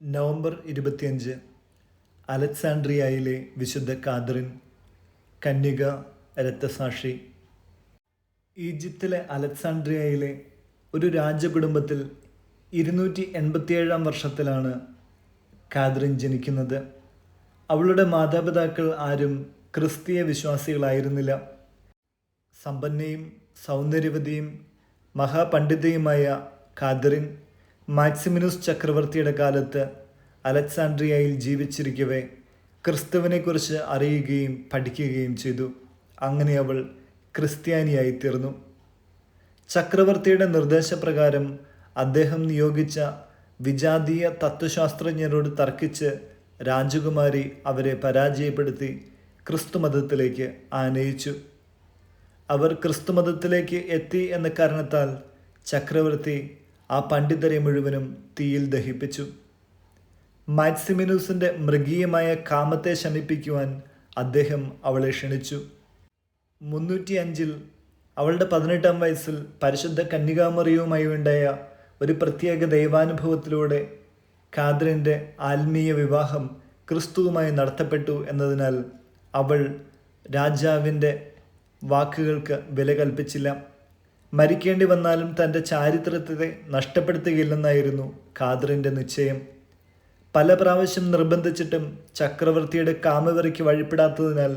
November ഇരുപത്തിയഞ്ച് അലക്സാൻഡ്രിയയിലെ വിശുദ്ധ Catherine കന്യക രക്തസാക്ഷി. ഈജിപ്തിലെ അലക്സാൻഡ്രിയയിലെ ഒരു രാജകുടുംബത്തിൽ ഇരുന്നൂറ്റി എൺപത്തിയേഴാം വർഷത്തിലാണ് കാതറിൻ ജനിക്കുന്നത്. അവളുടെ മാതാപിതാക്കൾ ആരും ക്രിസ്തീയ വിശ്വാസികളായിരുന്നില്ല. സമ്പന്നയും സൗന്ദര്യവതിയും മഹാപണ്ഡിതയുമായ കാതറിൻ മാക്സിമിനുസ് ചക്രവർത്തിയുടെ കാലത്ത് അലക്സാൻഡ്രിയയിൽ ജീവിച്ചിരിക്കവേ ക്രിസ്തുവിനെക്കുറിച്ച് അറിയുകയും പഠിക്കുകയും ചെയ്തു. അങ്ങനെ അവൾ ക്രിസ്ത്യാനിയായി തീർന്നു. ചക്രവർത്തിയുടെ നിർദ്ദേശപ്രകാരം അദ്ദേഹം നിയോഗിച്ച വിജാതീയ തത്വശാസ്ത്രജ്ഞരോട് തർക്കിച്ച് രാജകുമാരി അവരെ പരാജയപ്പെടുത്തി ക്രിസ്തുമതത്തിലേക്ക് ആനയിച്ചു. അവർ ക്രിസ്തുമതത്തിലേക്ക് എത്തി എന്ന കാരണത്താൽ ചക്രവർത്തി ആ പണ്ഡിതരെ മുഴുവനും തീയിൽ ദഹിപ്പിച്ചു. മാക്സിമിനൂസിന്റെ മൃഗീയമായ കാമത്തെ ശമിപ്പിക്കുവാൻ അദ്ദേഹം അവളെ ക്ഷണിച്ചു. മുന്നൂറ്റി അഞ്ചിൽ അവളുടെ പതിനെട്ടാം വയസ്സിൽ പരിശുദ്ധ കന്യകാമറിയുമായി ഉണ്ടായ ഒരു പ്രത്യേക ദൈവാനുഭവത്തിലൂടെ കാദ്രിന്റെ ആത്മീയ വിവാഹം ക്രിസ്തുവുമായി നടത്തപ്പെട്ടു എന്നതിനാൽ അവൾ രാജാവിന്റെ വാക്കുകൾക്ക് വില കൽപ്പിച്ചില്ല. മരിക്കേണ്ടി വന്നാലും തന്റെ ചാരിത്രത്തെ നഷ്ടപ്പെടുത്തുകയില്ലെന്നായിരുന്നു ഖാദറിന്റെ നിശ്ചയം. പല പ്രാവശ്യം നിർബന്ധിച്ചിട്ടും ചക്രവർത്തിയുടെ കാമവെറിക്ക് വഴിപ്പെടാത്തതിനാൽ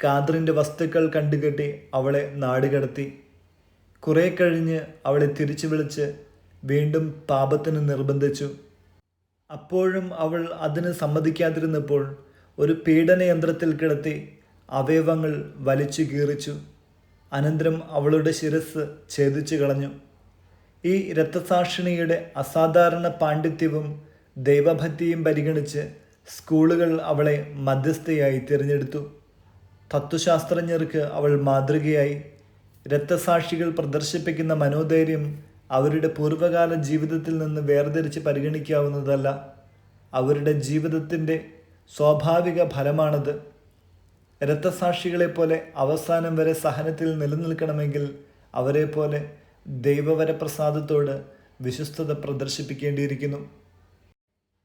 ഖാദറിന്റെ വസ്തുക്കൾ കണ്ടുകെട്ടി അവളെ നാടുകടത്തി കുറെ കഴിഞ്ഞ് അവളെ തിരിച്ചു വിളിച്ച് വീണ്ടും പാപത്തിന് നിർബന്ധിച്ചു. അപ്പോഴും അവൾ അതിന് സമ്മതിക്കാതിരുന്നപ്പോൾ ഒരു പീഡനയന്ത്രത്തിൽ കിടത്തി അവയവങ്ങൾ വലിച്ചു കീറിച്ചു. അനന്തരം അവളുടെ ശിരസ് ഛേദിച്ചു കളഞ്ഞു. ഈ രക്തസാക്ഷിണിയുടെ അസാധാരണ പാണ്ഡിത്യവും ദൈവഭക്തിയും പരിഗണിച്ച് സ്കൂളുകൾ അവളെ മധ്യസ്ഥയായി തിരഞ്ഞെടുത്തു. തത്വശാസ്ത്രജ്ഞർക്ക് അവൾ മാതൃകയായി. രക്തസാക്ഷികൾ പ്രദർശിപ്പിക്കുന്ന മനോധൈര്യം അവരുടെ പൂർവകാല ജീവിതത്തിൽ നിന്ന് വേർതിരിച്ച് പരിഗണിക്കാവുന്നതല്ല. അവരുടെ ജീവിതത്തിന്റെ സ്വാഭാവിക ഫലമാണത്. രക്തസാക്ഷികളെ പോലെ അവസാനം വരെ സഹനത്തിൽ നിലനിൽക്കണമെങ്കിൽ അവരെ പോലെ ദൈവവരപ്രസാദത്തോട് വിശ്വസ്തത പ്രദർശിപ്പിക്കേണ്ടിയിരിക്കുന്നു.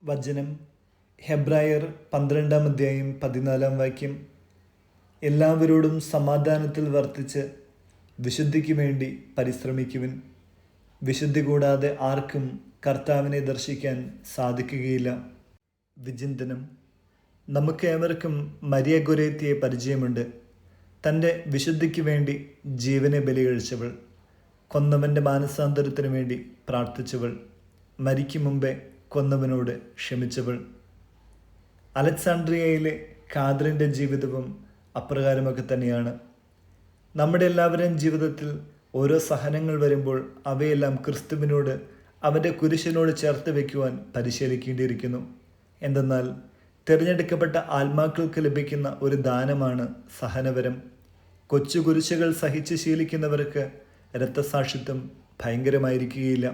വചനം ഹെബ്രായർ പന്ത്രണ്ടാം അധ്യായം പതിനാലാം വാക്യം. എല്ലാവരോടും സമാധാനത്തിൽ വർത്തിച്ച് വിശുദ്ധിക്ക് വേണ്ടി പരിശ്രമിക്കുവിൻ. വിശുദ്ധി കൂടാതെ ആർക്കും കർത്താവിനെ ദർശിക്കാൻ സാധിക്കുകയില്ല. വിചിന്തനം നമുക്ക് ഏവർക്കും മരിയ ഗുരേത്തിയെ പരിചയമുണ്ട്. തന്റെ വിശുദ്ധിക്ക് വേണ്ടി ജീവനെ ബലി കഴിച്ചവൾ കൊന്നവന്റെ മാനസാന്തരത്തിനു വേണ്ടി പ്രാർത്ഥിച്ചവൾ മരിക്കും മുമ്പേ കൊന്നവനോട് ക്ഷമിച്ചവൾ. അലക്സാണ്ട്രിയയിലെ കാതറിന്റെ ജീവിതവും അപ്രകാരമൊക്കെ തന്നെയാണ്. നമ്മുടെ എല്ലാവരുടെയും ജീവിതത്തിൽ ഓരോ സഹനങ്ങൾ വരുമ്പോൾ അവയെല്ലാം ക്രിസ്തുവിനോട് അവന്റെ കുരിശിനോട് ചേർത്ത് വയ്ക്കുവാൻ പരിശീലിക്കേണ്ടിയിരിക്കുന്നു. എന്തെന്നാൽ തിരഞ്ഞെടുക്കപ്പെട്ട ആത്മാക്കൾക്ക് ലഭിക്കുന്ന ഒരു ദാനമാണ് സഹനവരം. കൊച്ചു കുരിശുകൾ സഹിച്ച് ശീലിക്കുന്നവർക്ക് രക്തസാക്ഷിത്വം ഭയങ്കരമായിരിക്കുകയില്ല.